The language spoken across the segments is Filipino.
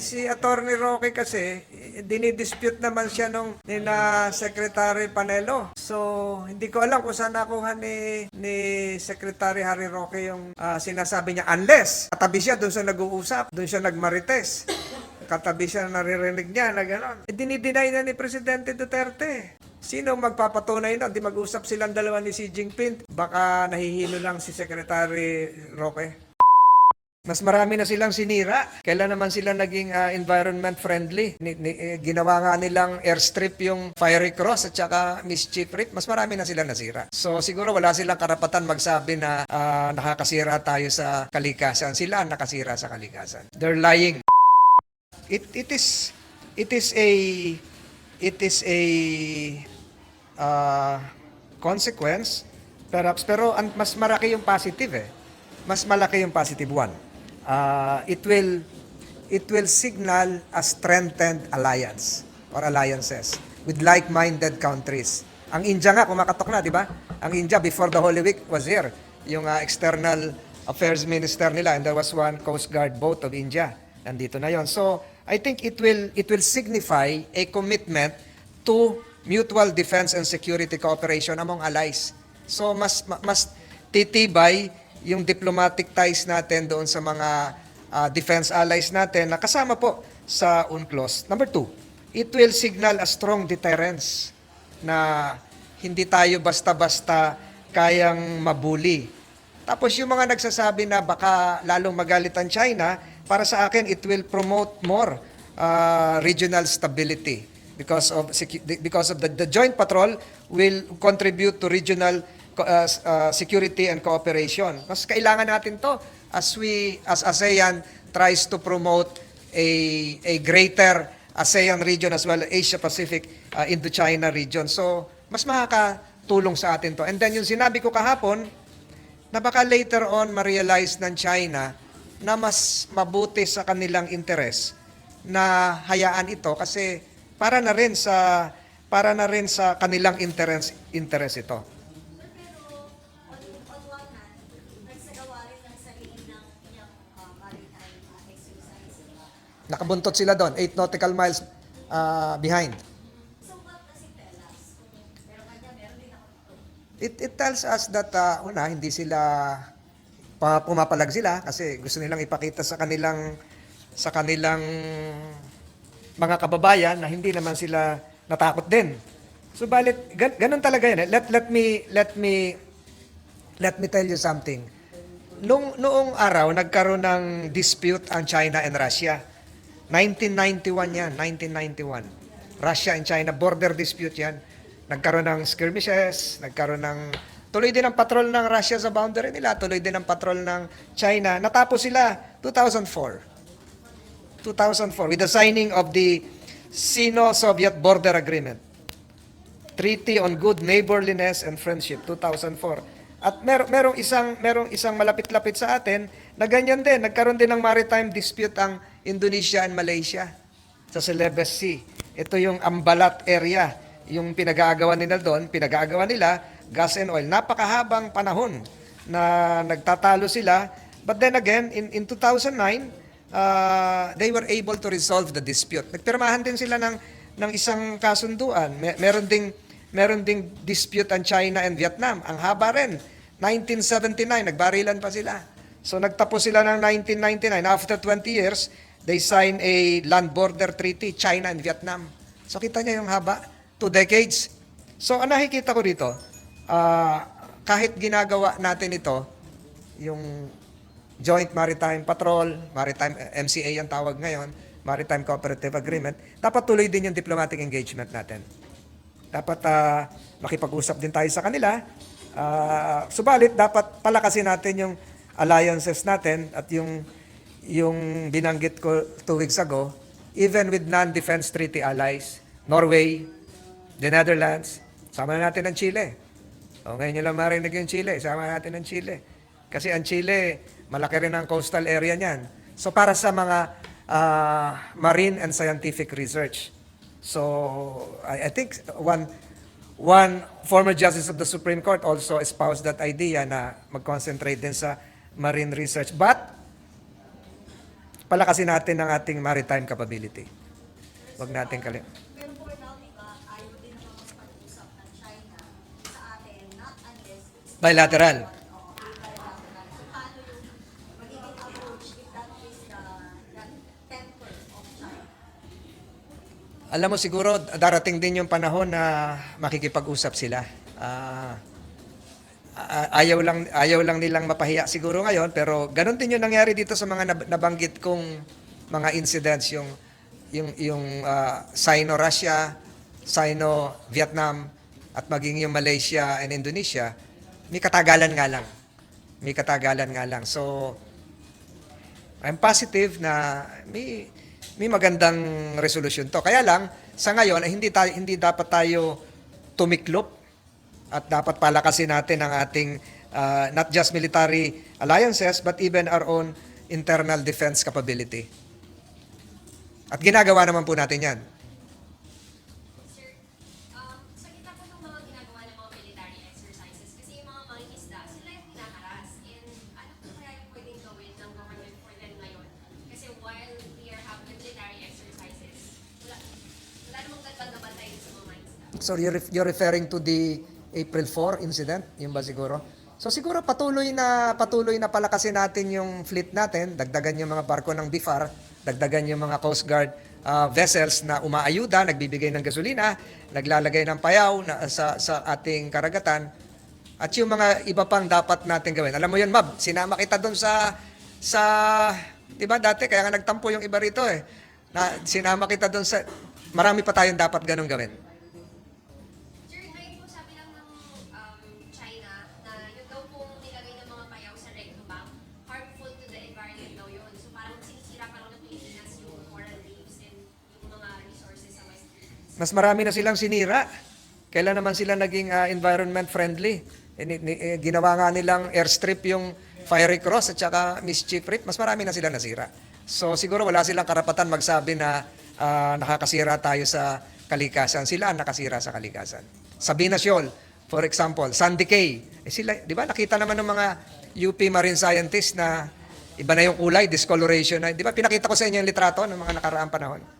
si Attorney Roque kasi, dinidispute naman siya nung ni na Secretary Panelo. So, hindi ko alam kung saan nakuha ni, ni Secretary Harry Roque yung ah, sinasabi niya. Unless, katabi siya doon sa nag-uusap, doon siya nagmarites. Katabi siya naririnig niya na gano'n. E dinideny na ni Presidente Duterte. Sino magpapatunay na? Di mag-usap silang dalawa ni Xi Jinping. Baka nahihilo lang si Secretary Roque. Mas marami na silang sinira. Kailan naman sila naging ah, environment friendly? Ni, ni- eh, ginawa nga nilang airstrip yung Fiery Cross at saka Mischief Reef. Mas marami na sila nasira. So siguro wala silang karapatan magsabi na ah, nakakasira tayo sa kalikasan. Sila ang nakasira sa kalikasan. They're lying. It it is it is a it is a uh, consequence perhaps pero ang mas malaki yung positive eh mas malaki yung positive one uh, it will it will signal a strengthened alliance or alliances with like-minded countries. Ang India nga kumakatok na di ba? Ang India before the Holy Week was here. Yung uh, external affairs minister nila and there was one coast guard boat of India. Nandito na yon. So I think it will it will signify a commitment to mutual defense and security cooperation among allies. So mas ma- mas titibay yung diplomatic ties natin doon sa mga ah, defense allies natin na kasama po sa UNCLOS. Number two, it will signal a strong deterrence na hindi tayo basta-basta kayang mabuli. Tapos yung mga nagsasabi na baka lalong magalit ang China, para sa akin, it will promote more uh, regional stability because of because of the, the joint patrol will contribute to regional uh, uh, security and cooperation. Mas kailangan natin to as we as ASEAN tries to promote a a greater ASEAN region as well as Asia Pacific uh, Indo-China region. So, mas makakatulong sa atin to. And then yung sinabi ko kahapon, na baka later on ma-realize ng China na mas mabuti sa kanilang interes na hayaan ito kasi para na rin sa para na rin sa kanilang interes interes ito. Pero on, on one hand, nagsagawa rin ng sarili ng inyong uh, maritime uh, exercise. diba? Nakabuntot sila doon, 8 nautical miles ah, behind. It. It, tells us that ah, una, hindi sila pa, pumapalag sila kasi gusto nilang ipakita sa kanilang sa kanilang mga kababayan na hindi naman sila natakot din. So balit gan, ganun talaga yan. eh. Let let me let me let me tell you something. Nung noong araw nagkaroon ng dispute ang China and Russia. 1991 yan, 1991. Russia and China border dispute yan. Nagkaroon ng skirmishes, nagkaroon ng tuloy din ang patrol ng Russia sa boundary nila, tuloy din ang patrol ng China. Natapos sila 2004. 2004 with the signing of the Sino-Soviet Border Agreement. Treaty on Good Neighborliness and Friendship 2004. At mer merong isang merong isang malapit-lapit sa atin na ganyan din, nagkaroon din ng maritime dispute ang Indonesia and Malaysia sa Celebes Sea. Ito yung Ambalat area, yung pinag-aagawan nila doon, pinag-aagawan nila gas and oil. Napakahabang panahon na nagtatalo sila. But then again, in in 2009, uh, they were able to resolve the dispute. Nagpirmahan din sila ng ng isang kasunduan. Mer- meron ding meron ding dispute ang China and Vietnam. Ang haba rin. 1979 nagbarilan pa sila. So nagtapos sila ng 1999 after 20 years, they signed a land border treaty China and Vietnam. So kita niyo yung haba, two decades. So ang nakikita ko dito, ah, kahit ginagawa natin ito, yung Joint Maritime Patrol, Maritime eh, MCA ang tawag ngayon, Maritime Cooperative Agreement, dapat tuloy din yung diplomatic engagement natin. Dapat ah, makipag-usap din tayo sa kanila. Ah, subalit, dapat palakasin natin yung alliances natin at yung yung binanggit ko two weeks ago, even with non-defense treaty allies, Norway, the Netherlands, sama na natin ang Chile. O ngayon nyo lang marinig yung Chile, sama natin ang Chile. Kasi ang Chile, malaki rin ang coastal area niyan. So para sa mga ah, marine and scientific research. So I, I think one one former justice of the Supreme Court also espoused that idea na mag-concentrate din sa marine research. But palakasin natin ang ating maritime capability. Huwag natin kalim. Pero for now, di ba, ayaw din naman makipag-usap ng China sa atin, not unless it's Bilateral. Alam mo siguro darating din yung panahon na makikipag-usap sila. Ah, a- ayaw lang ayaw lang nilang mapahiya siguro ngayon pero ganun din yung nangyari dito sa mga nab- nabanggit kong mga incidents yung yung yung ah, Sino-Russia, Sino-Vietnam at maging yung Malaysia and Indonesia may katagalan nga lang. May katagalan nga lang. So I'm positive na may may magandang resolution to. Kaya lang sa ngayon ay hindi tayo hindi dapat tayo tumiklop at dapat palakasin natin ang ating uh, not just military alliances but even our own internal defense capability. At ginagawa naman po natin 'yan. So you're, you're referring to the April 4 incident, yun ba siguro? So siguro patuloy na patuloy na palakasin natin yung fleet natin, dagdagan yung mga barko ng BIFAR, dagdagan yung mga Coast Guard uh, vessels na umaayuda, nagbibigay ng gasolina, naglalagay ng payaw na, sa, sa ating karagatan, at yung mga iba pang dapat natin gawin. Alam mo yun, Mab, sinama kita doon sa, sa, di ba dati, kaya nga nagtampo yung iba rito eh. Na, sinama kita doon sa, marami pa tayong dapat ganun gawin. Mas marami na silang sinira. Kailan naman sila naging ah, environment friendly? Eh, ni- ni- eh, ginawa nga nilang airstrip yung Fiery Cross at saka Mischief Reef. Mas marami na sila nasira. So siguro wala silang karapatan magsabi na ah, nakakasira tayo sa kalikasan. Sila ang nakasira sa kalikasan. Sabina Shoal, for example, Sandy Cay. Eh sila, di ba nakita naman ng mga UP marine scientists na iba na yung kulay, discoloration na. Di ba pinakita ko sa inyo yung litrato ng mga nakaraang panahon?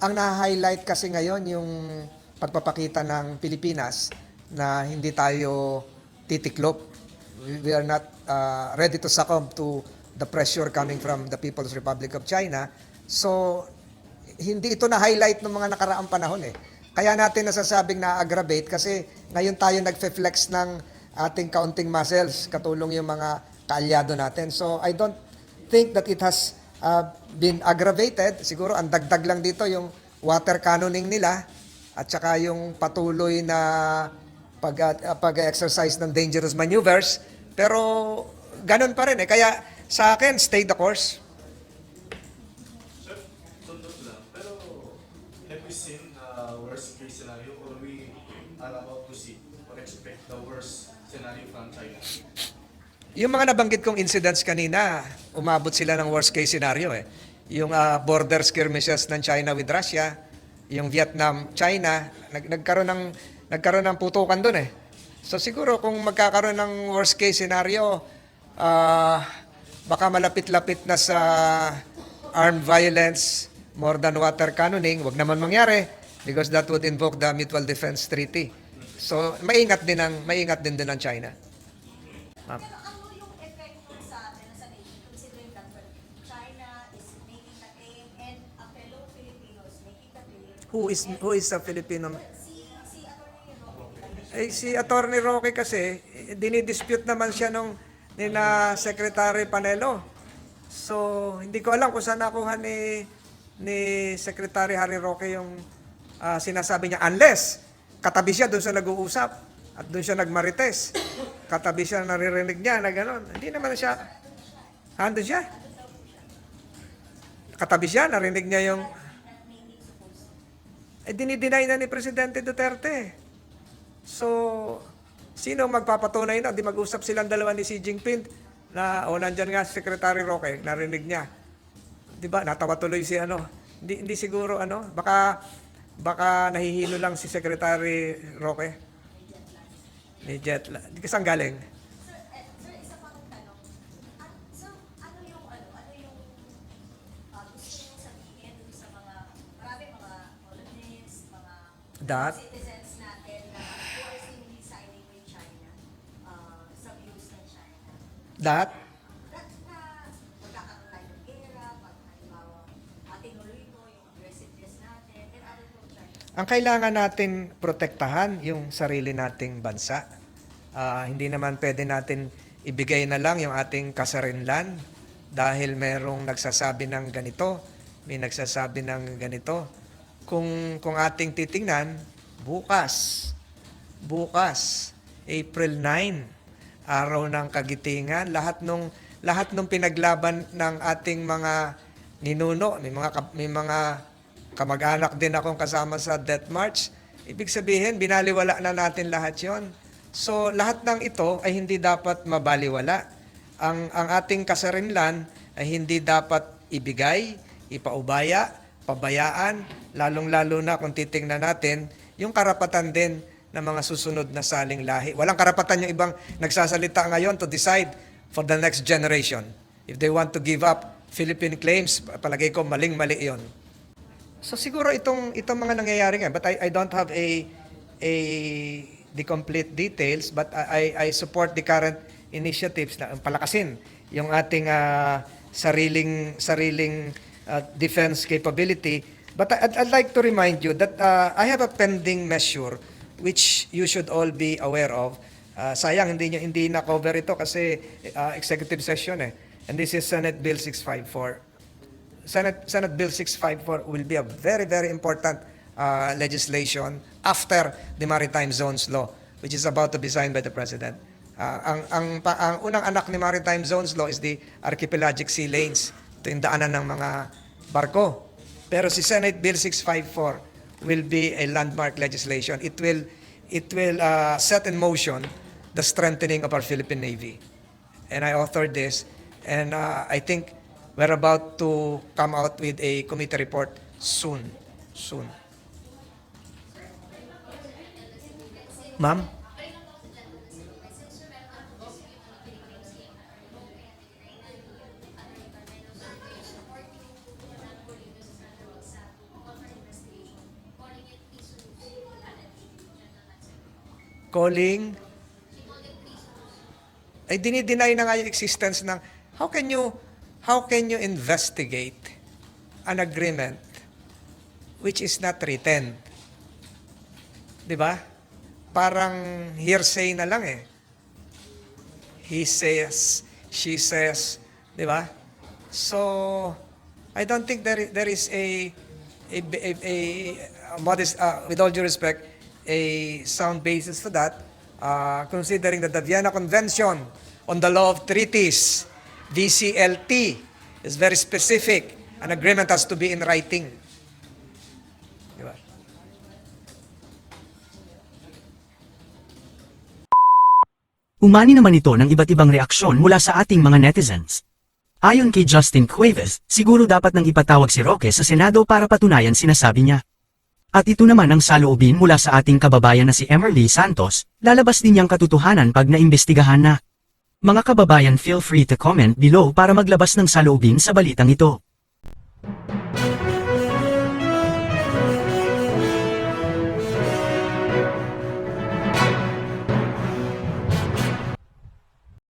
ang na-highlight kasi ngayon yung pagpapakita ng Pilipinas na hindi tayo titiklop. We are not ah, ready to succumb to the pressure coming from the People's Republic of China. So, hindi ito na-highlight ng mga nakaraang panahon eh. Kaya natin nasasabing na-aggravate kasi ngayon tayo nagfe-flex ng ating kaunting muscles, katulong yung mga kaalyado natin. So, I don't think that it has uh, been aggravated. Siguro ang dagdag lang dito yung water cannoning nila at saka yung patuloy na pag, uh, pag-exercise ng dangerous maneuvers. Pero ganun pa rin eh. Kaya sa akin, stay the course. Sir, sundot lang. Pero, have we seen the worst case scenario or we are about to see or expect the worst scenario from China? Yung mga nabanggit kong incidents kanina, umabot sila ng worst case scenario eh. Yung ah, border skirmishes ng China with Russia, yung Vietnam, China, nag nagkaroon ng nagkaroon ng putukan doon eh. So siguro kung magkakaroon ng worst case scenario, ah, baka malapit-lapit na sa armed violence more than water cannoning, wag naman mangyari because that would invoke the Mutual Defense Treaty. So maingat din ang maingat din din ang China. Ma'am. Who is who is a Filipino? Eh, si Attorney Roque kasi, eh, dinidispute naman siya nung ni na Secretary Panelo. So, hindi ko alam kung saan nakuha ni ni Secretary Harry Roque yung ah, sinasabi niya unless katabi siya doon sa nag-uusap at doon siya nagmarites. Katabi siya naririnig niya na gano'n. Hindi naman siya Ando siya. Katabi siya, narinig niya yung... Eh, dinideny na ni Presidente Duterte. So, sino magpapatunay na? Di mag-usap silang dalawa ni Xi Jinping na, o nandyan nga Secretary Roque, narinig niya. Di ba? Natawa tuloy si ano. Hindi, hindi siguro ano, baka baka nahihilo lang si Secretary Roque. Ni jet lag. Kasang galing? Sir, eh, sir, isa pang tanong. At, so, ano yung, ano, ano yung uh, gusto nyo sabihin dun sa mga, marami mga colonists, mga That? citizens natin na forcibly signing with China uh, sa views ng China. That? That na magkakaroon tayo ng gera, pag halimbawa, uh, tinuloy mo yung aggressiveness natin, and other from China. Ang kailangan natin protektahan yung sarili nating bansa. Ah, hindi naman pwede natin ibigay na lang yung ating kasarinlan dahil merong nagsasabi ng ganito, may nagsasabi ng ganito. Kung kung ating titingnan, bukas, bukas, April 9, araw ng kagitingan, lahat nung lahat nung pinaglaban ng ating mga ninuno, may mga may mga kamag-anak din akong kasama sa Death March. Ibig sabihin, binaliwala na natin lahat 'yon. So, lahat ng ito ay hindi dapat mabaliwala. Ang ang ating kasarinlan ay hindi dapat ibigay, ipaubaya, pabayaan, lalong-lalo na kung titingnan natin yung karapatan din ng mga susunod na saling lahi. Walang karapatan yung ibang nagsasalita ngayon to decide for the next generation. If they want to give up Philippine claims, palagay ko maling-mali yon. So siguro itong itong mga nangyayari nga, but I, I don't have a a the complete details, but I I support the current initiatives na palakasin yung ating ah, sariling sariling ah, defense capability. But I, I'd, I'd like to remind you that ah, I have a pending measure which you should all be aware of. Ah, sayang hindi niyo hindi na cover ito kasi ah, executive session eh. And this is Senate Bill 654. Senate, Senate Bill 654 will be a very, very important uh, legislation after the Maritime Zones Law, which is about to be signed by the President. Uh, ang, ang, pa, ang unang anak ni Maritime Zones Law is the Archipelagic Sea Lanes. Ito yung daanan ng mga barko. Pero si Senate Bill 654 will be a landmark legislation. It will, it will uh, set in motion the strengthening of our Philippine Navy and I authored this. And uh, I think we're about to come out with a committee report soon. Soon. Ma'am? Calling ay dinideny na nga yung existence ng how can you how can you investigate an agreement which is not written? 'Di ba? Parang hearsay na lang eh. He says, she says, 'di ba? So I don't think there there is a a, a, a modest uh, with all due respect a sound basis to that uh, considering that the Vienna Convention on the Law of Treaties VCLT is very specific an agreement has to be in writing? Umani naman ito ng iba't ibang reaksyon mula sa ating mga netizens. Ayon kay Justin Cuevas, siguro dapat nang ipatawag si Roque sa Senado para patunayan sinasabi niya. At ito naman ang saloobin mula sa ating kababayan na si Emerly Santos, lalabas din niyang katotohanan pag naimbestigahan na. Mga kababayan feel free to comment below para maglabas ng saloobin sa balitang ito.